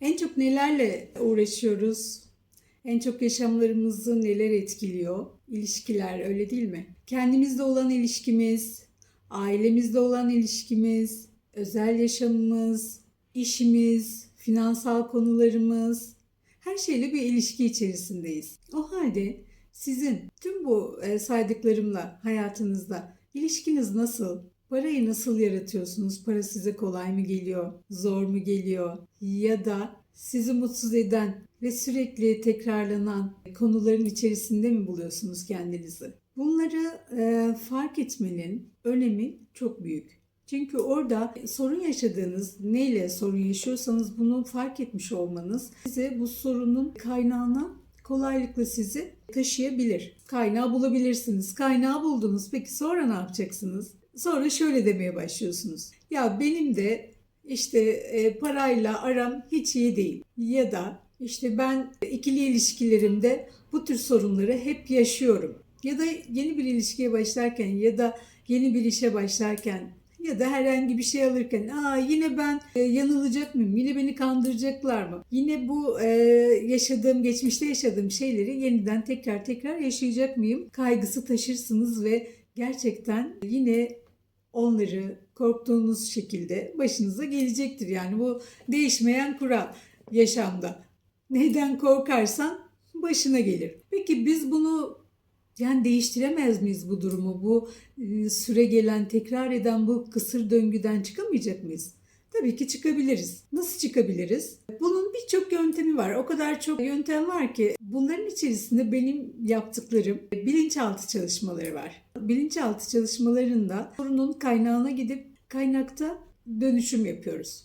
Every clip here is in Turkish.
En çok nelerle uğraşıyoruz? En çok yaşamlarımızı neler etkiliyor? İlişkiler öyle değil mi? Kendimizle olan ilişkimiz, ailemizle olan ilişkimiz, özel yaşamımız, işimiz, finansal konularımız, her şeyle bir ilişki içerisindeyiz. O halde sizin tüm bu e, saydıklarımla hayatınızda ilişkiniz nasıl? Parayı nasıl yaratıyorsunuz? Para size kolay mı geliyor? Zor mu geliyor? Ya da sizi mutsuz eden ve sürekli tekrarlanan konuların içerisinde mi buluyorsunuz kendinizi? Bunları e, fark etmenin önemi çok büyük. Çünkü orada sorun yaşadığınız, neyle sorun yaşıyorsanız bunu fark etmiş olmanız size bu sorunun kaynağına kolaylıkla sizi taşıyabilir. Kaynağı bulabilirsiniz. Kaynağı buldunuz. Peki sonra ne yapacaksınız? Sonra şöyle demeye başlıyorsunuz. Ya benim de işte e, parayla aram hiç iyi değil. Ya da işte ben ikili ilişkilerimde bu tür sorunları hep yaşıyorum. Ya da yeni bir ilişkiye başlarken ya da yeni bir işe başlarken ya da herhangi bir şey alırken aa yine ben e, yanılacak mıyım? Yine beni kandıracaklar mı? Yine bu e, yaşadığım, geçmişte yaşadığım şeyleri yeniden tekrar tekrar yaşayacak mıyım? Kaygısı taşırsınız ve gerçekten yine onları korktuğunuz şekilde başınıza gelecektir. Yani bu değişmeyen kural yaşamda. Neyden korkarsan başına gelir. Peki biz bunu yani değiştiremez miyiz bu durumu? Bu e, süre gelen, tekrar eden bu kısır döngüden çıkamayacak mıyız? Tabii ki çıkabiliriz. Nasıl çıkabiliriz? Bunun birçok yöntemi var. O kadar çok yöntem var ki bunların içerisinde benim yaptıklarım bilinçaltı çalışmaları var. Bilinçaltı çalışmalarında sorunun kaynağına gidip kaynakta dönüşüm yapıyoruz.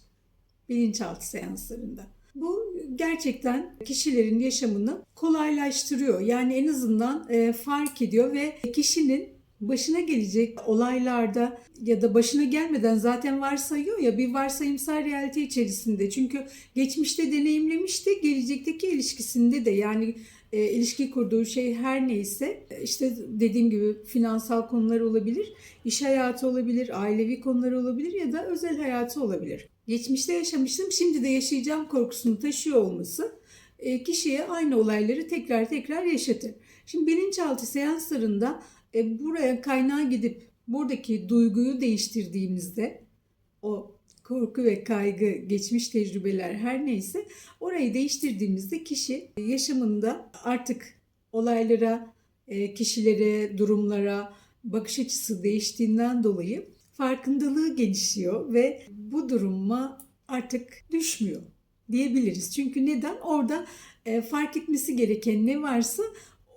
Bilinçaltı seanslarında. Bu gerçekten kişilerin yaşamını kolaylaştırıyor. Yani en azından e, fark ediyor ve kişinin başına gelecek olaylarda ya da başına gelmeden zaten varsayıyor ya bir varsayımsal realite içerisinde. Çünkü geçmişte deneyimlemişti, gelecekteki ilişkisinde de yani e, ilişki kurduğu şey her neyse e, işte dediğim gibi finansal konular olabilir, iş hayatı olabilir, ailevi konular olabilir ya da özel hayatı olabilir. Geçmişte yaşamıştım, şimdi de yaşayacağım korkusunu taşıyor olması e, kişiye aynı olayları tekrar tekrar yaşatır. Şimdi bilinçaltı seanslarında e, buraya kaynağa gidip buradaki duyguyu değiştirdiğimizde o korku ve kaygı, geçmiş tecrübeler her neyse orayı değiştirdiğimizde kişi yaşamında artık olaylara, e, kişilere, durumlara bakış açısı değiştiğinden dolayı farkındalığı gelişiyor ve bu duruma artık düşmüyor diyebiliriz. Çünkü neden? Orada e, fark etmesi gereken ne varsa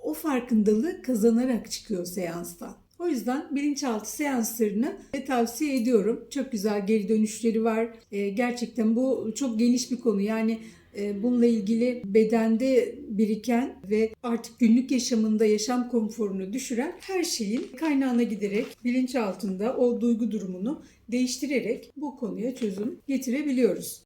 o farkındalığı kazanarak çıkıyor seanstan. O yüzden bilinçaltı seanslarını tavsiye ediyorum. Çok güzel geri dönüşleri var. E, gerçekten bu çok geniş bir konu. Yani e, bununla ilgili bedende biriken ve artık günlük yaşamında yaşam konforunu düşüren her şeyin kaynağına giderek bilinçaltında o duygu durumunu değiştirerek bu konuya çözüm getirebiliyoruz.